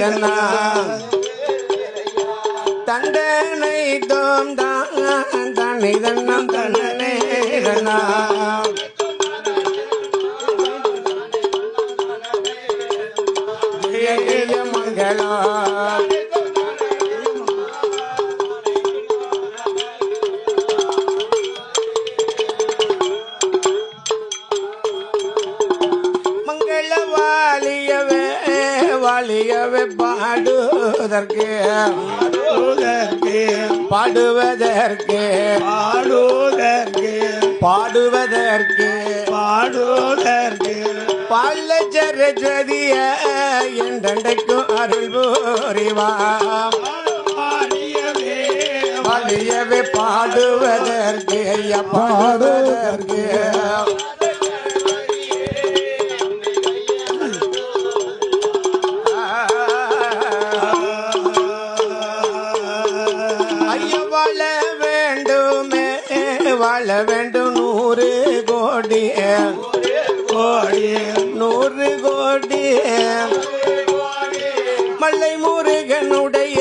தன்னா தண்டனை தோம் தான் தன்னை தன்னம் தன்னே மங்களா வாலியவே பாடுவதற்கு. பாடுவதற்கு. பாடுவதற்கு. பாடுவதற்கு. பாடுவதற்கு. பாடுவதற்கு. பல்ல சரஸ்வதிய என்றைக்கும் அருள் புரிவாம் பாடியவே பாடுவதற்கு ஐயா பாடுவதற்கு. வாழ வேண்டும் நூறு கோடி கோடி நூறு கோடி. மல்லை முருகனுடைய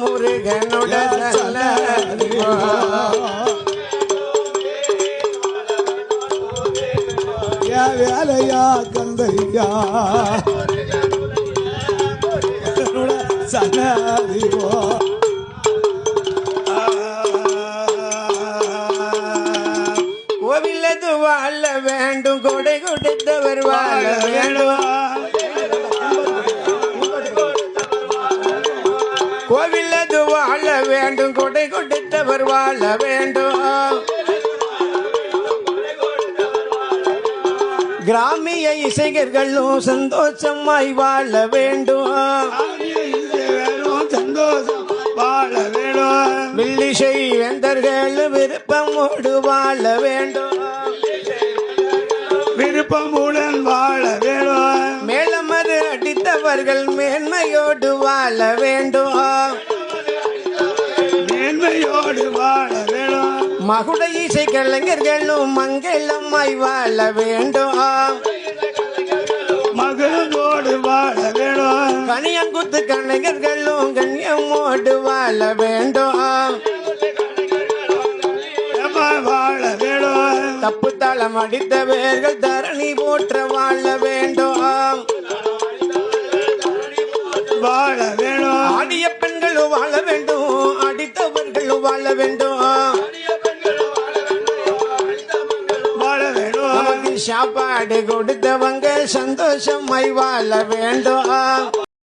முருகனுடைய வேலையா கந்தரியா? சனாதிவோ வாழ வேண்டும். கொடை கொடுத்தவர் வாழ வேண்டும். கோவிலது வாழ வேண்டும். கொடை கொடுத்தவர் வாழ வேண்டும். கிராமிய இசைகர்களும் சந்தோஷமாய் வாழ வேண்டும். சந்தோஷம் வாழ வேண்டும் வில்லிசை வேந்தர்கள் விருப்பமோடு வாழ வேண்டும். விருப்பமுடன் வாழ வேணும் மேலமறு அடித்தவர்கள் மேன்மையோடு வாழ வேண்டும். மேன்மையோடு வாழ வேணும் மகுட இசை கலைஞர்களும் மங்களமாய் வாழ வேண்டும். மகளோடு வாழ வேணும் கனியங்குத்து கலைஞர்களும் கண்ணியமோடு வாழ வேண்டும். வாழ வேணும் தப்பு தலம் அடித்த வேர்கள் தரணி போற்ற வாழ வேண்டும். வாழ வேணும். ஆடிய பெண்களும் வாழ வேண்டும் அடித்தவர்களும் வாழ வேண்டும். வாழ வேணும் நமக்கு சாப்பாடு கொடுத்தவங்க சந்தோஷமாய் வாழ வேண்டும்.